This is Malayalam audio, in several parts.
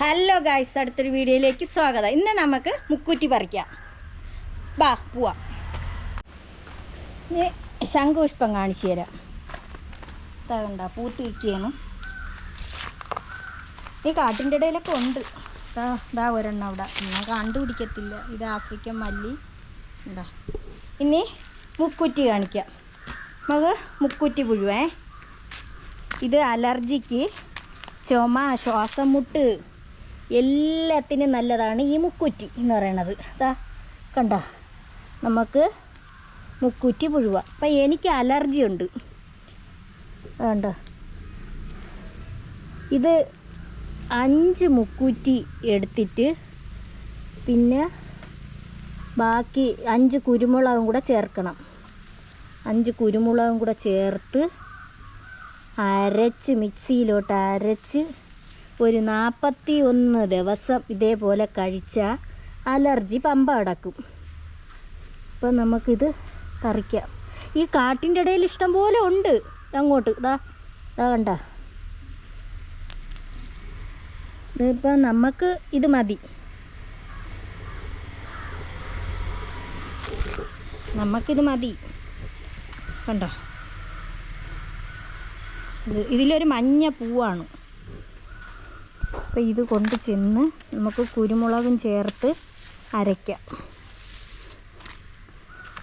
ഹലോ ഗായ്സ് അടുത്തൊരു വീഡിയോയിലേക്ക് സ്വാഗതം. ഇന്ന് നമുക്ക് മുക്കുറ്റി പറിക്കാം. ബാ പോവാം. ശംഖുപുഷ്പം കാണിച്ചു തരാം. തകണ്ട പൂത്ത് പൂത്തിരിക്കുകയാണ്. ഈ കാട്ടിന്റെ ഇടയിലൊക്കെ ഉണ്ട്. ഇതാ ഒരെണ്ണം അവിടെ. ഞാൻ കണ്ടുപിടിക്കത്തില്ല. ഇത് ആഫ്രിക്കൻ മല്ലി. എന്താ ഇനി മുക്കുറ്റി കാണിക്കാം. നമുക്ക് മുക്കുറ്റി പുഴുവേ. ഇത് അലർജിക്ക് ചുമ ശ്വാസം മുട്ട് എല്ലാത്തിനും നല്ലതാണ് ഈ മുക്കുറ്റി എന്ന് പറയണത്. അതാ കണ്ട? നമുക്ക് മുക്കുറ്റി പുഴുവ. അപ്പം എനിക്ക് അലർജി ഉണ്ട്. കണ്ട? ഇത് അഞ്ച് മുക്കുറ്റി എടുത്തിട്ട് പിന്നെ ബാക്കി അഞ്ച് കുരുമുളകും കൂടെ ചേർക്കണം. അഞ്ച് കുരുമുളകും കൂടെ ചേർത്ത് അരച്ച് മിക്സിയിലോട്ട് അരച്ച് ഒരു നാൽപ്പത്തി ഒന്ന് ദിവസം ഇതേപോലെ കഴിച്ചാൽ അലർജി പമ്പ അടക്കും. അപ്പം നമുക്കിത് പറിക്കാം. ഈ കാട്ടിന്റെ ഇടയിൽ ഇഷ്ടം പോലെ ഉണ്ട്. അങ്ങോട്ട് ഇതാ ഇതാ കണ്ട. ഇതിപ്പോൾ നമുക്ക് ഇത് മതി. നമുക്കിത് മതി. കണ്ടോ? ഇത് ഇതിലൊരു മഞ്ഞ പൂവാണ്. അപ്പോൾ ഇത് കൊണ്ട് ചെന്ന് നമുക്ക് കുരുമുളകും ചേർത്ത് അരയ്ക്കാം.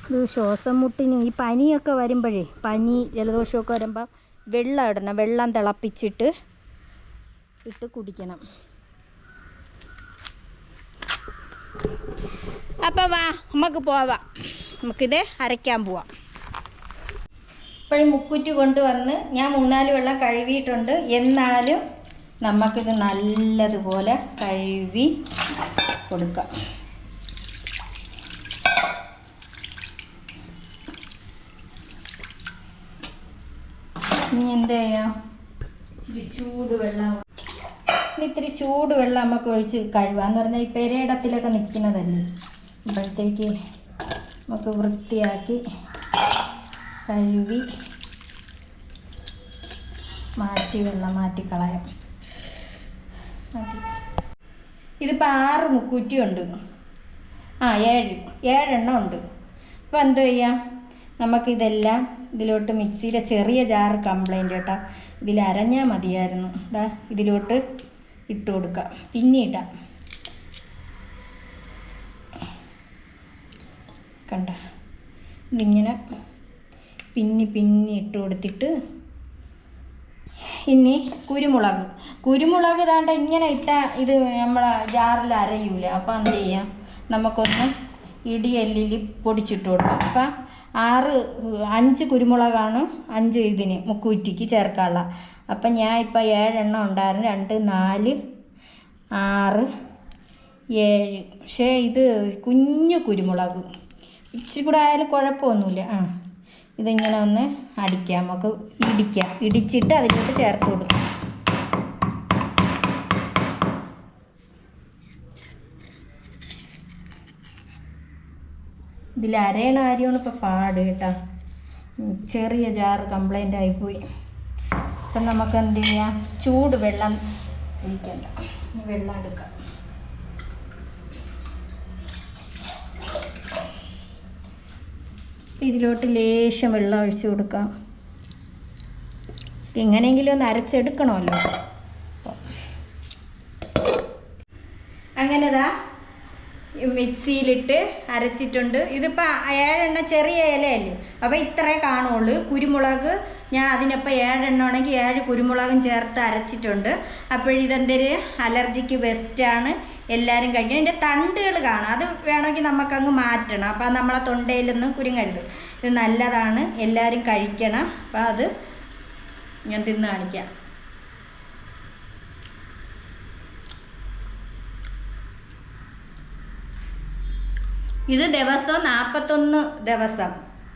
ഇത് ശ്വാസം മുട്ടിന് ഈ പനിയൊക്കെ വരുമ്പോഴേ പനി ജലദോഷമൊക്കെ വരുമ്പോൾ വെള്ളം ഇടണം. വെള്ളം തിളപ്പിച്ചിട്ട് ഇട്ട് കുടിക്കണം. അപ്പോൾ വാ നമുക്ക് പോവാം. നമുക്കിത് അരയ്ക്കാൻ പോവാം. ഇപ്പോഴും മുക്കുറ്റി കൊണ്ടുവന്ന് ഞാൻ മൂന്നാൽ വെള്ളം കഴുകിയിട്ടുണ്ട്. എന്നാലും നമുക്കിത് നല്ലതുപോലെ കഴുകി കൊടുക്കാം. ഇനി എന്ത് ചെയ്യാം? ഇച്ചിരി ചൂട് വെള്ളം. ഇത്തിരി ചൂട് വെള്ളം നമുക്ക് ഒഴിച്ച് കഴുകാന്ന് പറഞ്ഞാൽ ഈ പെരയിടത്തിലൊക്കെ നിൽക്കുന്നതല്ലേ? അപ്പോഴത്തേക്ക് നമുക്ക് വൃത്തിയാക്കി കഴുകി മാറ്റി വെള്ളം മാറ്റി കളയാം മതി. ഇതിപ്പോൾ ആറ് മുക്കൂറ്റി ഉണ്ട് ആ ഏഴ് ഏഴെണ്ണം ഉണ്ട്. അപ്പോൾ എന്ത് ചെയ്യാം? നമുക്കിതെല്ലാം ഇതിലോട്ട് മിക്സിയിലെ ചെറിയ ജാറ് കംപ്ലൈന്റ് കേട്ടോ. ഇതിൽ അരഞ്ഞാൽ മതിയായിരുന്നു. ഇതാ ഇതിലോട്ട് ഇട്ട് കൊടുക്കാം. പിന്നെ ഇടാം. കണ്ട? ഇതിങ്ങനെ പിന്നി പിന്നി ഇട്ട് കൊടുത്തിട്ട് ഇനി കുരുമുളക്. കുരുമുളക് ഇതാണ്ട് ഇങ്ങനെ ഇട്ട ഇത് നമ്മളെ ജാറിൽ അരയൂല അപ്പോൾ എന്ത് ചെയ്യാം? നമുക്കൊന്ന് ഇടിയല്ലിൽ പൊടിച്ചിട്ട് കൊടുക്കാം. അപ്പം ആറ് അഞ്ച് കുരുമുളകാണ് അഞ്ച് ഇതിന് മുക്കുറ്റിക്ക് ചേർക്കാനുള്ള. അപ്പം ഞാൻ ഇപ്പം ഏഴെണ്ണം ഉണ്ടായിരുന്നു. രണ്ട് നാല് ആറ് ഏഴ്. പക്ഷേ ഇത് കുഞ്ഞു കുരുമുളക്. ഇച്ചിരി കൂടെ ആയാലും കുഴപ്പമൊന്നുമില്ല. ആ. ഇതിങ്ങനെ ഒന്ന് അടിക്കാം. നമുക്ക് ഇടിക്കാം. ഇടിച്ചിട്ട് അതിലോട്ട് ചേർത്ത് കൊടുക്കാം. ഇതിൽ അരയണ കാര്യമാണ് ഇപ്പോൾ പാട് കേട്ടോ. ചെറിയ ജാറ് കംപ്ലൈന്റ് ആയിപ്പോയി അപ്പം നമുക്ക് എന്ത് ചെയ്യാം? ചൂട് വെള്ളം ഒഴിക്കണ്ട. ഈ വെള്ളം എടുക്കാം. ഇതിലോട്ട് ലേശം വെള്ളം ഒഴിച്ചു കൊടുക്കാം. എങ്ങനെയെങ്കിലും ഒന്ന് അരച്ചെടുക്കണമല്ലോ. അങ്ങനെതാ മിക്സിയിലിട്ട് അരച്ചിട്ടുണ്ട്. ഇതിപ്പോൾ ഏഴെണ്ണ ചെറിയ ഇലയല്ലേ? അപ്പോൾ ഇത്രേ കാണുള്ളൂ. കുരുമുളക് ഞാൻ അതിനപ്പോൾ ഏഴെണ്ണ ആണെങ്കിൽ ഏഴ് കുരുമുളകും ചേർത്ത് അരച്ചിട്ടുണ്ട്. അപ്പോഴിതെന്തൊരു അലർജിക്ക് ബെസ്റ്റാണ് എല്ലാവരും കഴിക്കും. ഇതിന്റെ തണ്ടുകൾ കാണും. അത് വേണമെങ്കിൽ നമുക്കങ്ങ് മാറ്റണം. അപ്പോൾ നമ്മളെ തൊണ്ടയിലൊന്നും കുരുങ്ങരുത്. ഇത് നല്ലതാണ്. എല്ലാവരും കഴിക്കണം. അപ്പോൾ അത് ഞാൻ തിന്ന് കാണിക്കാം. ഇത് ദിവസവും നാൽപ്പത്തൊന്ന് ദിവസം.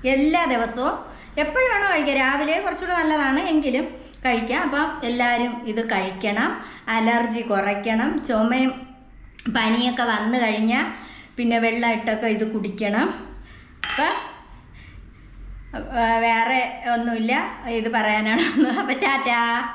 എല്ലാ ദിവസവും എപ്പോഴും വേണോ കഴിക്കാം. രാവിലെ കുറച്ചുകൂടെ നല്ലതാണ് എങ്കിലും കഴിക്കാം. അപ്പം എല്ലാവരും ഇത് കഴിക്കണം. അലർജി കുറയ്ക്കണം. ചുമയും പനിയൊക്കെ വന്നു കഴിഞ്ഞാൽ പിന്നെ വെള്ളം ഇട്ടൊക്കെ ഇത് കുടിക്കണം. അപ്പം വേറെ ഒന്നുമില്ല. ഇത് പറയാനാണ്. അപ്പം ടാറ്റാ.